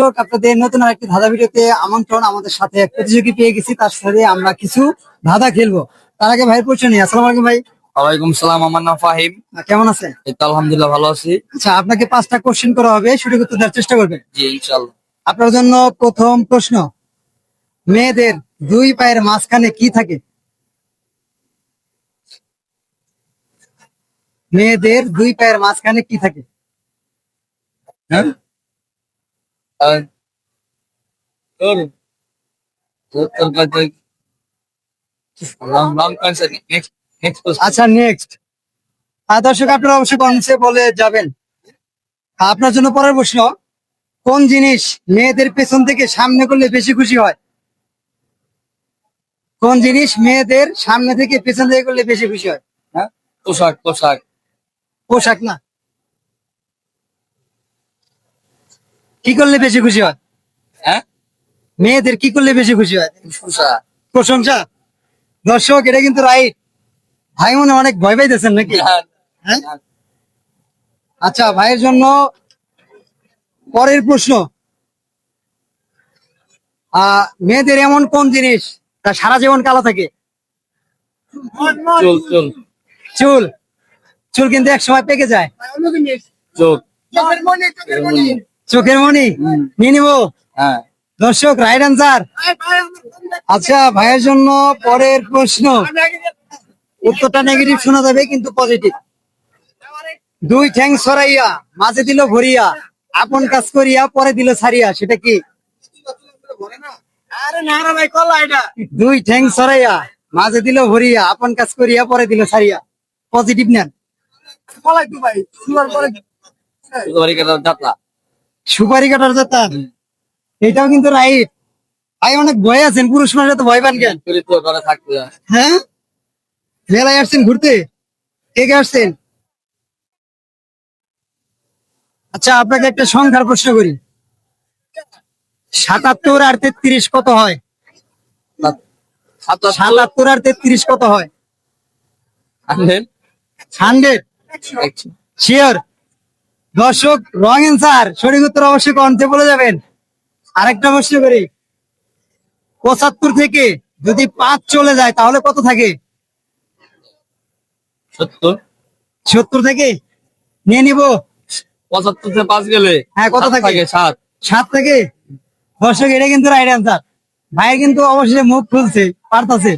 দর্শক, আপনাদের নতুন আরেকটি ধাঁধা ভিডিওতে আমন্ত্রণ আমাদের সাথে এক প্রতিযোগী পেয়ে গেছি তার সাথে আমরা কিছু ধাঁধা খেলব। তার আগে ভাই পরিচয় নিই আসসালামু আলাইকুম ভাই। ওয়ালাইকুম সালাম আমার নাম ফাহিম। কেমন আছেন? এই তো আলহামদুলিল্লাহ ভালো আছি। আচ্ছা আপনাকে পাঁচটা কোশ্চেন করা হবে সঠিক উত্তর দেওয়ার চেষ্টা করবেন। জি ইনশাল্লাহ আপনার জন্য প্রথম প্রশ্ন মেয়েদের দুই পায়ের মাঝখানে কি থাকে? মেয়েদের দুই পায়ের মাঝখানে কি থাকে? হ্যাঁ? আর তোর তোর তোর কাছে লং লং নেক্সট নেক্সট দর্শক আপনারা অবশ্যই কমেন্টসে বলে যাবেন। আপনার জন্য পরের প্রশ্ন কোন জিনিস মেয়েদের পেছন থেকে সামনে করলে বেশি খুশি হয়? কোন জিনিস মেয়েদের সামনে থেকে পেছন থেকে করলে বেশি খুশি হয়? হ্যাঁ? পোশাক পোশাক। পোশাক না। কি করলে বেশি খুশি হয়? হ্যাঁ? মেয়েদের কি করলে বেশি খুশি হয়? প্রশংসা। দর্শক এটা কিন্তু রাইট ভাই মনে অনেক ভয় পাইতেছেন নাকি? হ্যাঁ হ্যাঁ? আচ্ছা ভাইয়ের জন্য পরের প্রশ্ন। আহ, মেয়েদের এমন কোন জিনিস তা সারা জীবন কালো থাকে? চুল চুল। চুল। চুল কিন্তু এক সময় পেকে যায়। চোখ। চোখের মনি নিয়ে নিবো? হ্যাঁ। দর্শক রাইট আনসার আচ্ছা ভাইয়ের জন্য পরের প্রশ্ন। উত্তরটা নেগেটিভ শোনা যাবে কিন্তু পজিটিভ দুই ঠ্যাং সরাইয়া মাঝে দিল ভরিয়া আপন কাজ করিয়া পরে দিল ছাড়িয়া সেটা কি? দুই ঠ্যাং সরাইয়া মাঝে দিল ভরিয়া আপন কাজ করিয়া পরে দিল ছাড়িয়া। পজিটিভ নেন। যাত্রা সুপারি কাটার যাত্রা এটাও কিন্তু রাইট ভাই অনেক ভয় আছেন পুরুষ মানুষ তো ভয় পান কেন? হয়। মেলায় আসছেন ঘুরতে? কে কে আসছেন? আচ্ছা আপনাকে একটা সংখ্যার প্রশ্ন করি। সাতাত্তর আর তেত্রিশ কত হয়? সাতাত্তর। সাতাত্তর আর তেত্রিশ কত হয়? হান্ড্রেড। হান্ড্রেড? শিওর দর্শক রং অ্যান্সার সঠিক উত্তর অবশ্যই কণ্ঠে বলে যাবেন। আরেকটা প্রশ্ন করি। পঁচাত্তর থেকে যদি পাঁচ চলে যায় তাহলে কত থাকে? সত্তর। সত্তর থেকে? নিয়ে নিব। পঁচাত্তর থেকে পাঁচ গেলে হ্যাঁ, কত থাকে? সাত। সাত থেকে? দর্শক এটা কিন্তু রাইট অ্যান্সার ভাই কিন্তু অবশ্যই মুখ খুলছে পারতাছে।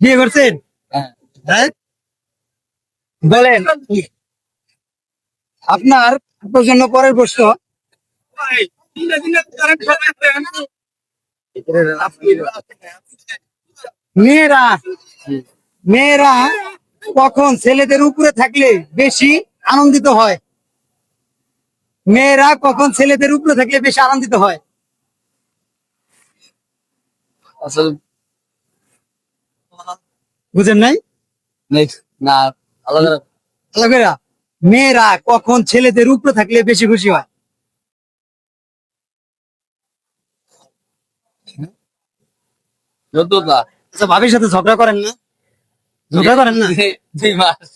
বিয়ে করছেন? হ্যাঁ। হ্যাঁ বলেন। আপনার প্রজন্ম পরের প্রশ্ন। মেয়েরা মেয়েরা কখন ছেলেদের উপরে থাকলে বেশি আনন্দিত হয়? মেয়েরা কখন ছেলেদের উপরে থাকলে বেশি আনন্দিত হয়? আসলে বুঝেন নাই? না আলাদা করে। মেয়েরা কখন ছেলেদের উপরে থাকলে বেশি খুশি হয়? আচ্ছা ভাবির সাথে ঝগড়া করেন না? ঝগড়া করেন না? দুই মাস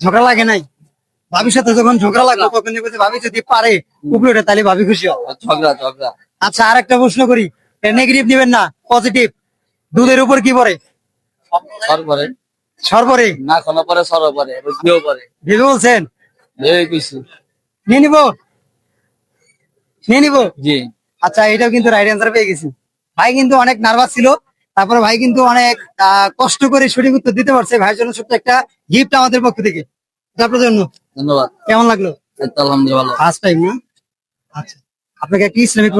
ঝগড়া লাগে নাই? ভাবির সাথে যখন ঝগড়া লাগল তখন ভাবি যদি পারে উপরে ওঠে তাহলে ভাবি খুশি ঝগড়া ঝগড়া। আচ্ছা আর একটা প্রশ্ন করি। নেগেটিভ নিবেন না পজিটিভ দুধের উপর কি পরে সর পরে না কোনো পরে ভেবে বলছেন? নিয়ে নিব? নিয়ে নিব? জি। আচ্ছা এটাও কিন্তু রাইট অ্যান্সার পেয়ে গেছি। ভাই কিন্তু অনেক নার্ভাস ছিল। তারপরে ভাই কিন্তু অনেক কষ্ট করে সঠিক উত্তর দিতে পারছে। ভাইয়ের জন্য ছোট্ট একটা গিফট আমাদের পক্ষ থেকে। এটা আপনার জন্য। ধন্যবাদ। কেমন লাগল? এই আলহামদুলিল্লাহ ফার্স্ট টাইম না? আচ্ছা। আপনাকে একটা ইসলামিক